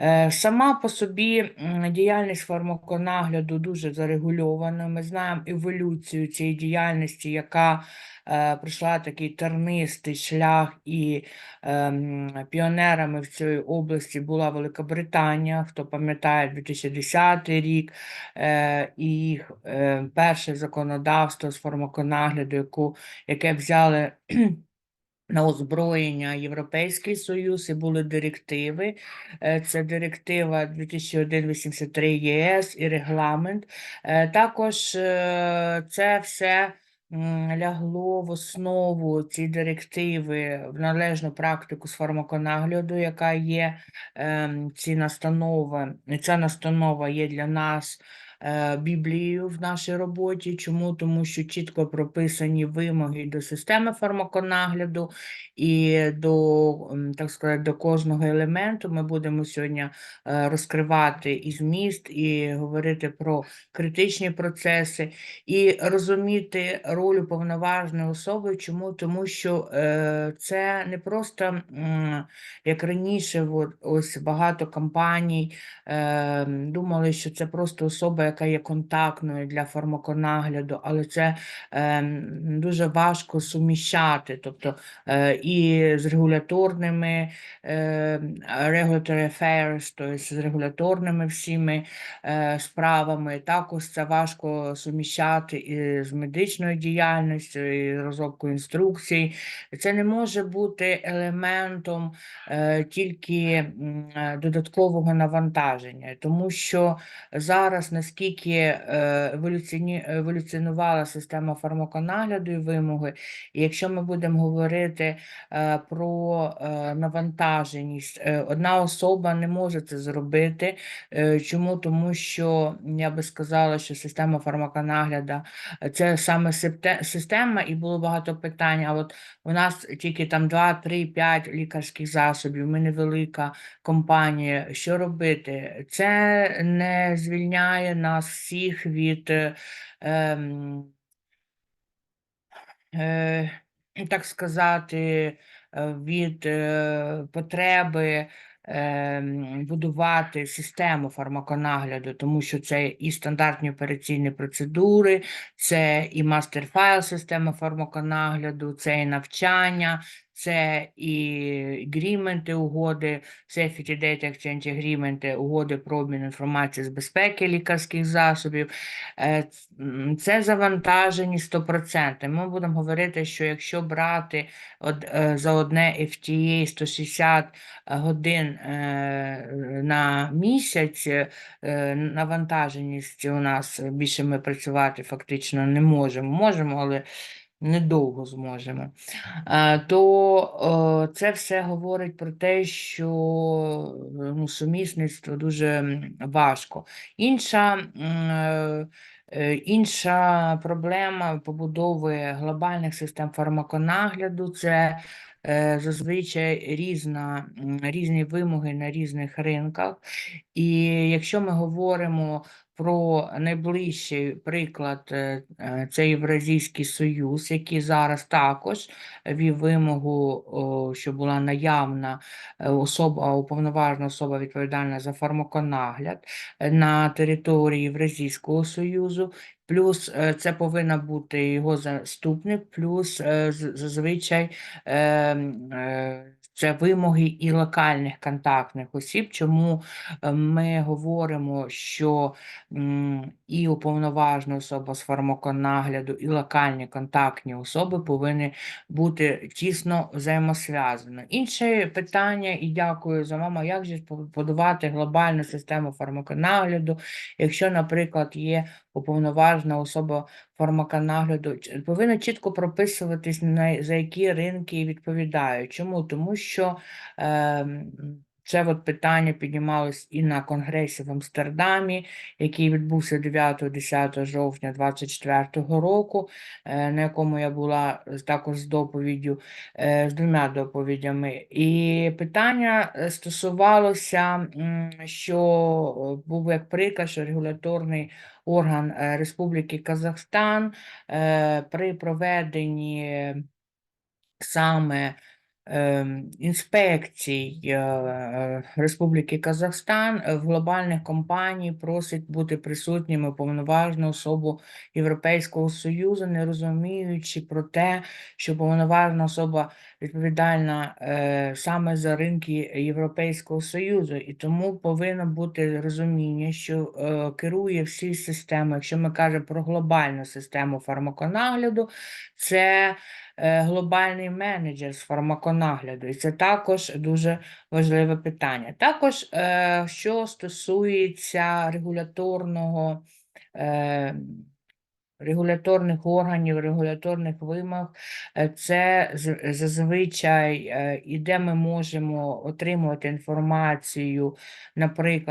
Е, Сама по собі діяльність фармаконагляду дуже зарегульована. Ми знаємо еволюцію цієї діяльності, яка е, пройшла такий тернистий шлях, і ем, піонерами в цій області була Великобританія. Хто пам'ятає 2010 рік, е, і їх е, перше законодавство з фармаконагляду, яку, яке взяли. На озброєння Європейський Союз і були директиви. Е, Це директива 2001-83 ЄС і регламент. Е, Також е, це все лягло в основу ці директиви в належну практику з фармаконагляду, яка є ем, ці настанови. Ця настанова є для нас Біблією в нашій роботі. Чому? Тому що чітко прописані вимоги до системи фармаконагляду і до, так сказати, до кожного елементу. Ми будемо сьогодні е, розкривати і зміст, і говорити про критичні процеси, і розуміти роль уповноваженої особи. Чому? Тому що е, це не просто як раніше, ось багато компаній е, думали, що це просто особа, яка є контактною для фармаконагляду, але це е, дуже важко суміщати, тобто е, і з регуляторними е, regulatory affairs, тобто з регуляторними всіми е, справами. Також це важко суміщати і з медичною діяльністю, і розробкою інструкцій. Це не може бути елементом е, тільки е, додаткового навантаження, тому що зараз наскільки е, еволюціоні, еволюціонувала система фармаконагляду і вимоги, і якщо ми будемо говорити е, про е, навантаженість, е, одна особа не може це зробити. Е, Чому? Тому що я би сказала, що система фармаконагляду е, це саме система, і було багато питань. А от у нас тільки там 2, 3, 5 лікарських засобів, ми невелика компанія. Що робити? Це не звільняє нас всіх від. е, ем, е, так сказати, е, від е, потреби ем, будувати систему фармаконагляду, тому що це і стандартні операційні процедури, це і мастер-файл системи фармаконагляду, це і навчання, це і агріменти, угоди, Safety Data Exchange агріменти, угоди про обмін інформації з безпеки лікарських засобів. Е, Це завантажені 100%. Ми будемо говорити, що якщо брати е, за одне FTA 160 годин е, на місяць, навантаженість у нас більше ми працювати фактично не можемо. Можемо, але недовго зможемо. Е, То е, це все говорить про те, що е, ну, сумісництво дуже важко. Інша, інша проблема побудови глобальних систем фармаконагляду це зазвичай різна, різні вимоги на різних ринках. І якщо ми говоримо про найближчий приклад, е, е, це Євразійський Союз, який зараз також ввів вимогу, що була наявна е, особа, уповноважена особа відповідальна за фармаконагляд на території Євразійського Союзу. Плюс це повинна бути його заступник, плюс зазвичай е, м, е, це вимоги і локальних контактних осіб. Чому е, ми говоримо, що і уповноважена особа з фармаконагляду, і локальні контактні особи повинні бути тісно взаємосв'язані. Інше питання, і дякую за мама, як же побудувати глобальну систему фармаконагляду, якщо, наприклад, є уповноважена особа фармаконагляду, повинно чітко прописуватись, на, за які ринки відповідають. Чому? Тому що ем, це от питання піднімалось і на конгресі в Амстердамі, який відбувся 9-10 жовтня 2024 року, е, на якому я була також з доповіддю, е, з двома доповідями. І питання е, стосувалося, що був як приклад, що регуляторний орган Республіки Казахстан при проведенні саме інспекцій е, е, Республіки Казахстан е, в глобальних компаній просить бути присутніми повноважну особу Європейського Союзу, не розуміючи про те, що повноважна особа відповідальна саме за ринки Європейського Союзу, і тому повинно бути розуміння, що керує всі системи. Якщо ми кажемо про глобальну систему фармаконагляду, це глобальний менеджер з фармаконагляду, і це також дуже важливе питання. Також, е, що стосується регуляторного. Е, регуляторних органів, регуляторних вимог, е, це зазвичай е, і де ми можемо отримувати інформацію, наприклад,